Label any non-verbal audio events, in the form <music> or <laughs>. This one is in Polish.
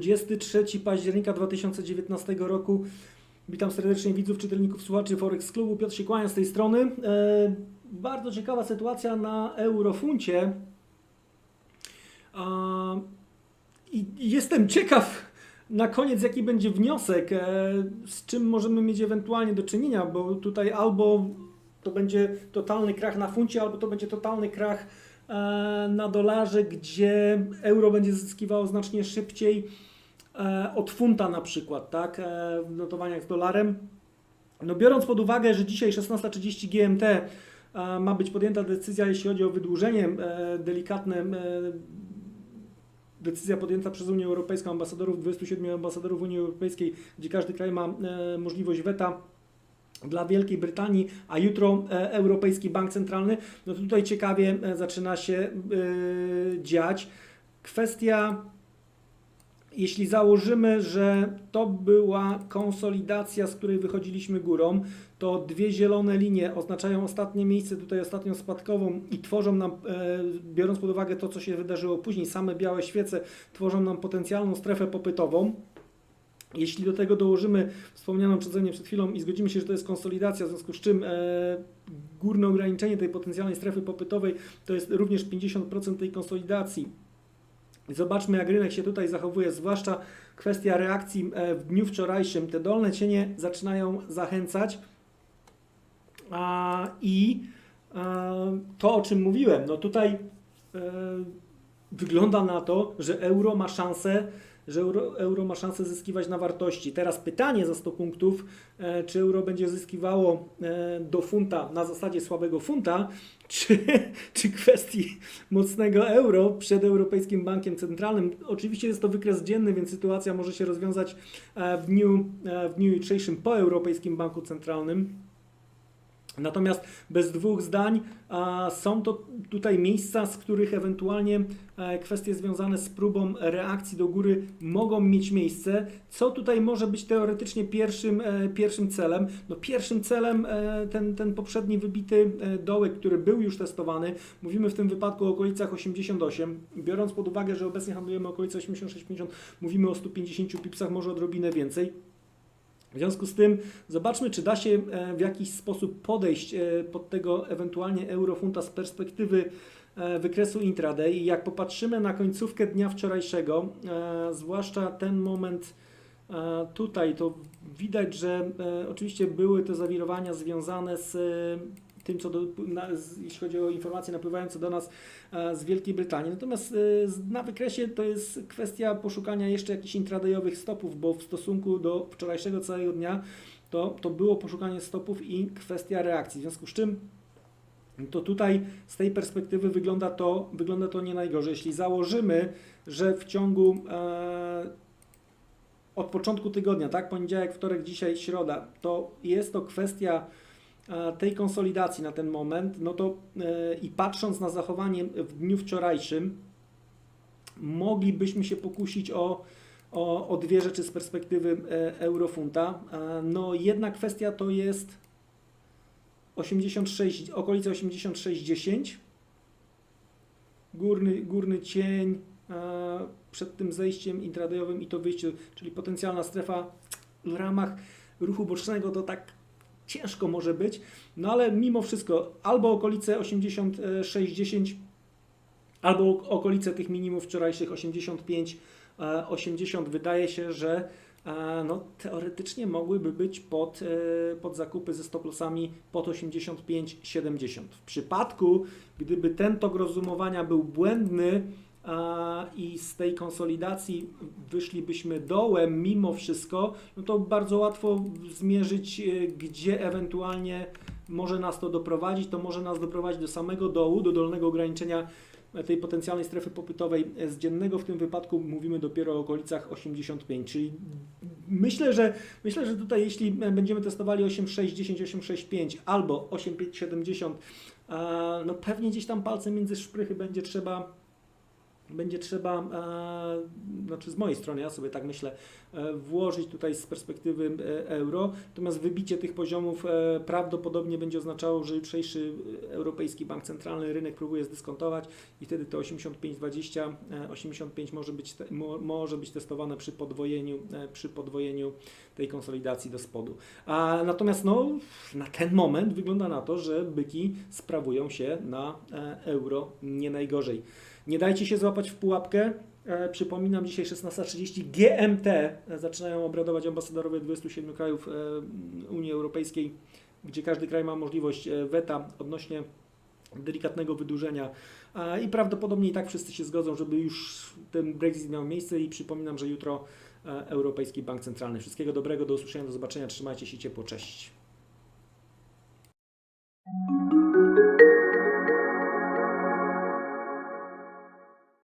23 października 2019 roku. Witam serdecznie widzów, czytelników, słuchaczy Forex Klubu. Piotr się kłania z tej strony. E, bardzo ciekawa sytuacja na eurofuncie. A, i, jestem ciekaw na koniec, jaki będzie wniosek, e, z czym możemy mieć ewentualnie do czynienia, bo tutaj albo to będzie totalny krach na funcie, albo to będzie totalny krach e, na dolarze, gdzie euro będzie zyskiwało znacznie szybciej e, od funta na przykład, tak, e, w notowaniach z dolarem. No biorąc pod uwagę, że dzisiaj 16.30 GMT e, ma być podjęta decyzja, jeśli chodzi o wydłużenie e, delikatne e, decyzja podjęta przez Unię Europejską, ambasadorów, 27 ambasadorów Unii Europejskiej, gdzie każdy kraj ma e, możliwość weta dla Wielkiej Brytanii, a jutro e, Europejski Bank Centralny, no tutaj ciekawie e, zaczyna się e, dziać. Kwestia, jeśli założymy, że to była konsolidacja, z której wychodziliśmy górą, to dwie zielone linie oznaczają ostatnie miejsce, tutaj ostatnią spadkową i tworzą nam, biorąc pod uwagę to, co się wydarzyło później, same białe świece tworzą nam potencjalną strefę popytową. Jeśli do tego dołożymy wspomnianą przeze przed chwilą i zgodzimy się, że to jest konsolidacja, w związku z czym e, górne ograniczenie tej potencjalnej strefy popytowej to jest również 50% tej konsolidacji. Zobaczmy, jak rynek się tutaj zachowuje, zwłaszcza kwestia reakcji e, w dniu wczorajszym. Te dolne cienie zaczynają zachęcać a, i e, to, o czym mówiłem, no tutaj e, wygląda na to, że euro ma szansę że euro, euro ma szansę zyskiwać na wartości. Teraz pytanie za 100 punktów, e, czy euro będzie zyskiwało e, do funta na zasadzie słabego funta, <laughs> czy, czy kwestii mocnego euro przed Europejskim Bankiem Centralnym. Oczywiście jest to wykres dzienny, więc sytuacja może się rozwiązać e, w dniu, w dniu jutrzejszym po Europejskim Banku Centralnym. Natomiast bez dwóch zdań a, są to tutaj miejsca, z których ewentualnie e, kwestie związane z próbą reakcji do góry mogą mieć miejsce. Co tutaj może być teoretycznie pierwszym, e, pierwszym celem? No pierwszym celem e, ten, ten poprzedni wybity dołek, który był już testowany. Mówimy w tym wypadku o okolicach 88. Biorąc pod uwagę, że obecnie handlujemy okolice 86,50, mówimy o 150 pipsach, może odrobinę więcej. W związku z tym zobaczmy, czy da się e, w jakiś sposób podejść e, pod tego ewentualnie eurofunta z perspektywy e, wykresu intraday. I jak popatrzymy na końcówkę dnia wczorajszego, zwłaszcza ten moment tutaj, to widać, że oczywiście były te zawirowania związane z tym, co do, na, jeśli chodzi o informacje napływające do nas e, z Wielkiej Brytanii. Natomiast e, na wykresie to jest kwestia poszukania jeszcze jakichś intradayowych stopów, bo w stosunku do wczorajszego całego dnia to, to było poszukanie stopów i kwestia reakcji. W związku z czym to tutaj z tej perspektywy wygląda to, wygląda to nie najgorzej. Jeśli założymy, że w ciągu e, od początku tygodnia, tak, poniedziałek, wtorek, dzisiaj, środa, to jest to kwestia tej konsolidacji na ten moment, no to e, i patrząc na zachowanie w dniu wczorajszym, moglibyśmy się pokusić o, o, o dwie rzeczy z perspektywy e, eurofunta. E, No jedna kwestia to jest 86, okolice 86,10. Górny, górny cień przed tym zejściem intradayowym i to wyjście, czyli potencjalna strefa w ramach ruchu bocznego to tak ciężko może być, no ale mimo wszystko albo okolice 86,10 albo okolice tych minimów wczorajszych 85, e, 80 wydaje się, że e, no, teoretycznie mogłyby być pod, e, pod zakupy ze stop lossami pod 85,70. W przypadku, gdyby ten tok rozumowania był błędny i z tej konsolidacji wyszlibyśmy dołem mimo wszystko, no to bardzo łatwo zmierzyć, e, gdzie ewentualnie może nas to doprowadzić. To może nas doprowadzić do samego dołu, do dolnego ograniczenia tej potencjalnej strefy popytowej z dziennego. W tym wypadku mówimy dopiero o okolicach 85, czyli myślę, że myślę, że tutaj jeśli będziemy testowali 8,610, 8,65 albo 8,570, e, no pewnie gdzieś tam palcem między szprychy będzie trzeba będzie trzeba, e, znaczy z mojej strony, ja sobie tak myślę, e, włożyć tutaj z perspektywy e, euro, natomiast wybicie tych poziomów e, prawdopodobnie będzie oznaczało, że jutrzejszy e, Europejski Bank Centralny rynek próbuje zdyskontować i wtedy to 85,20, e, 85 może być, te, mo, może być testowane przy podwojeniu, e, przy podwojeniu tej konsolidacji do spodu. A natomiast no, na ten moment wygląda na to, że byki sprawują się na e, euro nie najgorzej. Nie dajcie się złapać w pułapkę. E, przypominam, dzisiaj 16.30 GMT e, zaczynają obradować ambasadorowie 27 krajów e, Unii Europejskiej, gdzie każdy kraj ma możliwość weta odnośnie delikatnego wydłużenia i prawdopodobnie i tak wszyscy się zgodzą, żeby już ten Brexit miał miejsce i przypominam, że jutro Europejski Bank Centralny. Wszystkiego dobrego, do usłyszenia, do zobaczenia, trzymajcie się ciepło, cześć.